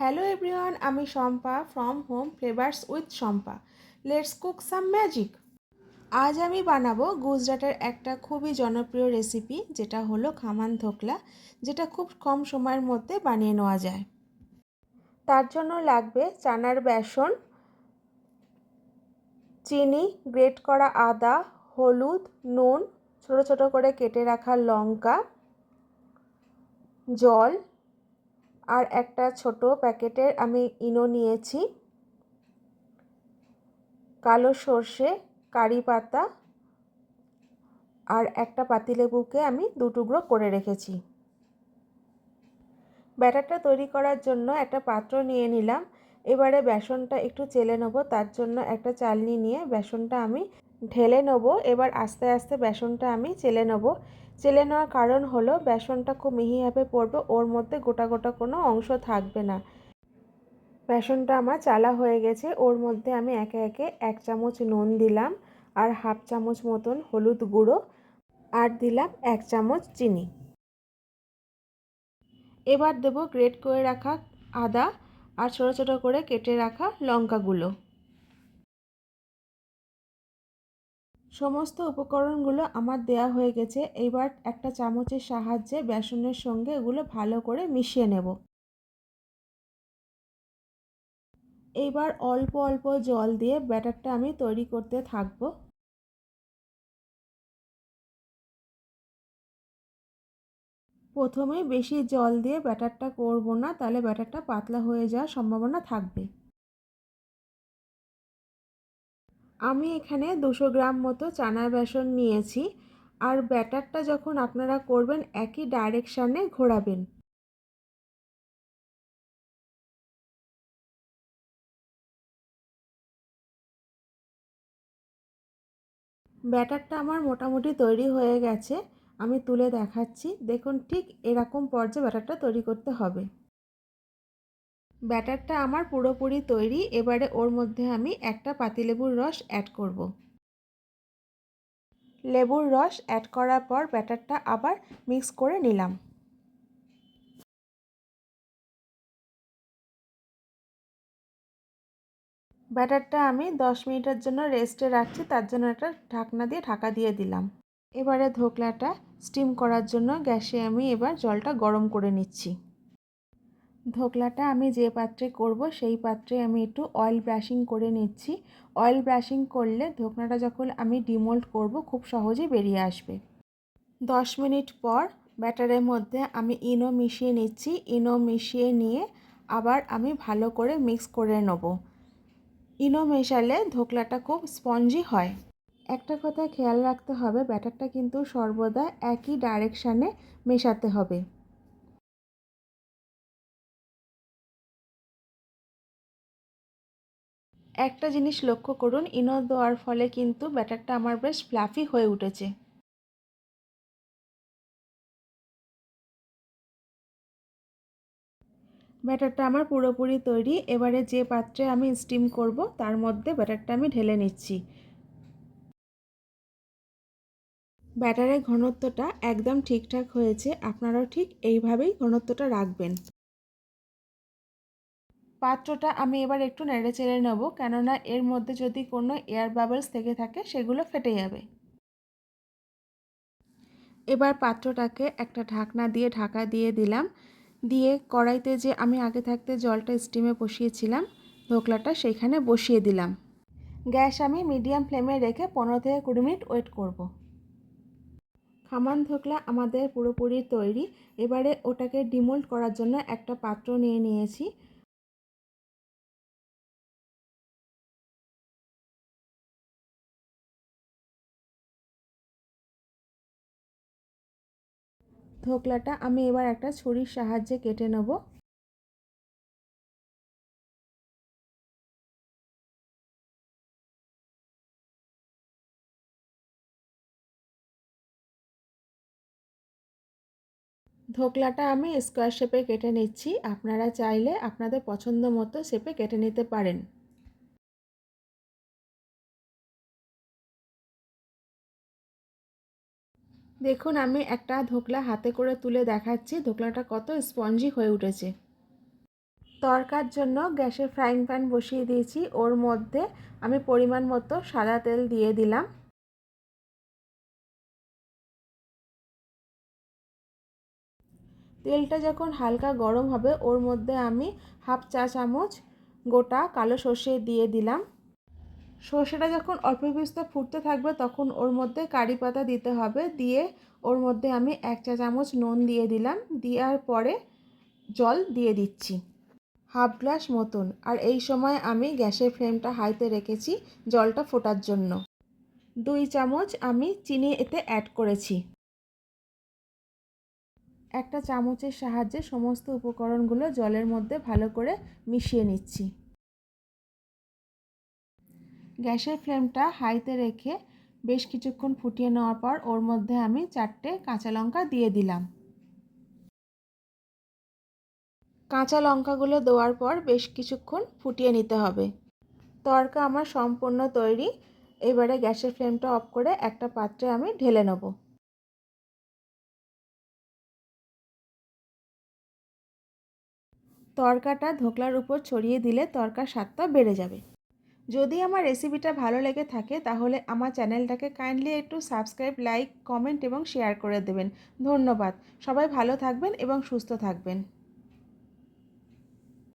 Hello everyone আমি Shampa from Home Flavours with Shampa. Let's cook some magic আজ আমি বানাবো গুজরাটের একটা খুবই জনপ্রিয় রেসিপি যেটা হলো খামান ধোকলা, যেটা খুব কম সময়ের মধ্যে বানিয়ে নেওয়া যায়। তার জন্য লাগবে চানার বেসন, চিনি গ্রেট করা আদা, হলুদ, নুন, ছোটো ছোটো করে কেটে রাখা লঙ্কা, জল আর একটা ছোট প্যাকেটের আমি ইনো নিয়েছি। কালো সর্ষে, কারি পাতা আর একটা পাতিলেবুকে আমি দু টুকরো করে রেখেছি। ব্যাটারটা তৈরি করার জন্য একটা পাত্র নিয়ে নিলাম। এবারে বেসনটা একটু চেলে নেব, তার জন্য একটা চালনি নিয়ে বেসনটা আমি ঢেলে নেব। এবার আস্তে আস্তে বেসনটা আমি চেলে নেব। চেলে নেওয়ার কারণ হলো বেসনটা খুব মিহিভাবে পড়বে, ওর মধ্যে গোটা গোটা কোনো অংশ থাকবে না। বেসনটা আমার চালা হয়ে গেছে, ওর মধ্যে আমি একে একে এক চামচ নুন দিলাম আর হাফ চামচ মতন হলুদ গুঁড়ো আর দিলাম এক চামচ চিনি। এবার দেব গ্রেট করে রাখা আদা আর ছোটো ছোটো করে কেটে রাখা লঙ্কাগুলো। সমস্ত উপকরণগুলো আমার দেয়া হয়ে গেছে। এবার একটা চামচের সাহায্যে বেসনের সঙ্গে এগুলো ভালো করে মিশিয়ে নেব। এইবার অল্প অল্প জল দিয়ে ব্যাটারটা আমি তৈরি করতে থাকব। প্রথমে বেশি জল দিয়ে ব্যাটারটা করব না, তাহলে ব্যাটারটা পাতলা হয়ে যাওয়ার সম্ভাবনা থাকবে। আমি এখানে দুশো গ্রাম মতো চানা বেসন নিয়েছি আর ব্যাটারটা যখন আপনারা করবেন একই ডাইরেকশানে ঘোরাবেন। ব্যাটারটা আমার মোটামুটি তৈরি হয়ে গেছে, আমি তুলে দেখাচ্ছি। দেখুন ঠিক এরকম পর্যায়ে ব্যাটারটা তৈরি করতে হবে। ব্যাটারটা আমার পুরোপুরি তৈরি, এবারে ওর মধ্যে আমি একটা পাতিলেবুর রস অ্যাড করব। লেবুর রস অ্যাড করার পর ব্যাটারটা আবার মিক্স করে নিলাম। ব্যাটারটা আমি দশ মিনিটের জন্য রেস্টে রাখছি, তার জন্য একটা ঢাকনা দিয়ে ঢাকা দিয়ে দিলাম। এবারে ধোকলাটা স্টিম করার জন্য গ্যাসে আমি এবার জলটা গরম করে নিচ্ছি। ধোকলাটা আমি যে পাত্রে করব সেই পাত্রে আমি একটু অয়েল ব্রাশিং করে নিচ্ছি। অয়েল ব্রাশিং করলে ধোকলাটা যখন আমি ডিমোল্ড করব খুব সহজেই বেরিয়ে আসবে। দশ মিনিট পর ব্যাটারের মধ্যে আমি ইনো মিশিয়ে নিচ্ছি। ইনো মিশিয়ে নিয়ে আবার আমি ভালো করে মিক্স করে নেব। ইনো মেশালে ধোকলাটা খুব স্পঞ্জি হয়। একটা কথা খেয়াল রাখতে হবে, ব্যাটারটা কিন্তু সর্বদা একই ডাইরেকশানে মেশাতে হবে। একটা জিনিস লক্ষ্য করুন ইনো দেওয়ার ফলে কিন্তু ব্যাটারটা আমার বেশ ফ্লাফি হয়ে উঠেছে। ব্যাটারটা আমার পুরোপুরি তৈরি, এবারে যে পাত্রে আমি স্টিম করব, তার মধ্যে ব্যাটারটা আমি ঢেলে নিচ্ছি। ব্যাটারের ঘনত্বটা একদম ঠিকঠাক হয়েছে, আপনারাও ঠিক এইভাবেই ঘনত্বটা রাখবেন। পাত্রটা আমি এবার একটু নেড়ে চেড়ে নেব, কেননা এর মধ্যে যদি কোনো এয়ার বাবলস থেকে থাকে, সেগুলো ফেটে যাবে। এবার পাত্রটাকে একটা ঢাকনা দিয়ে ঢাকা দিয়ে দিলাম। দিয়ে কড়াইতে যে আমি আগে থাকতে জলটা স্টিমে বসিয়েছিলাম ধোকলাটা সেইখানে বসিয়ে দিলাম। গ্যাস আমি মিডিয়াম ফ্লেমে রেখে পনেরো থেকে কুড়ি মিনিট ওয়েট করব। খামান ধোকলা আমাদের পুরোপুরি তৈরি। এবারে ওটাকে ডিমোল্ড করার জন্য একটা পাত্র নিয়ে নিয়েছি। ধোকলাটা আমি এবার একটা ছুরির সাহায্যে কেটে নেব। ধোকলাটা আমি স্কোয়ার শেপে কেটে নিচ্ছি। আপনারা চাইলে আপনাদের পছন্দ মতো শেপে কেটে নিতে পারেন। দেখুন, আমি একটা ধোকলা হাতে করে তুলে দেখাচ্ছি। ধোকলাটা কত স্পঞ্জি হয়ে উঠেছে। তরকার জন্য গ্যাসে ফ্রাইং প্যান বসিয়ে দিয়েছি। ওর মধ্যে আমি পরিমাণ মতো সাদা তেল দিয়ে দিলাম। তেলটা যখন হালকা গরম হবে, ওর মধ্যে আমি হাফ চা চামচ গোটা কালো সর্ষে দিয়ে দিলাম। সর্ষেটা যখন অল্প বিস্তার ফুটতে থাকবে, তখন ওর মধ্যে কারি পাতা দিতে হবে। দিয়ে ওর মধ্যে আমি এক চা চামচ নুন দিয়ে দিলাম। দেওয়ার পরে জল দিয়ে দিচ্ছি। হাফ গ্লাস মতন। আর এই সময় আমি গ্যাসের ফ্লেমটা হাইতে রেখেছি জলটা ফোটার জন্য। দুই চামচ আমি চিনি এতে অ্যাড করেছি। একটা চামচের সাহায্যে সমস্ত উপকরণগুলো জলের মধ্যে ভালো করে মিশিয়ে নিচ্ছি। গ্যাসের ফ্লেমটা হাইতে রেখে বেশ কিছুক্ষণ ফুটিয়ে নেওয়ার পর ওর মধ্যে আমি চারটে কাঁচা লঙ্কা দিয়ে দিলাম। কাঁচা লঙ্কাগুলো দেওয়ার পর বেশ কিছুক্ষণ ফুটিয়ে নিতে হবে। তরকা আমার সম্পূর্ণ তৈরি। এবারে গ্যাসের ফ্লেমটা অফ করে একটা পাত্রে আমি ঢেলে নেব। তরকাটা ধোকলার উপর ছড়িয়ে দিলে তরকার স্বাদটা বেড়ে যাবে। যদি আমার রেসিপিটা ভালো লেগে থাকে, তাহলে আমার চ্যানেলটাকে কাইন্ডলি একটু সাবস্ক্রাইব লাইক কমেন্ট এবং শেয়ার করে দেবেন। ধন্যবাদ। সবাই ভালো থাকবেন এবং সুস্থ থাকবেন।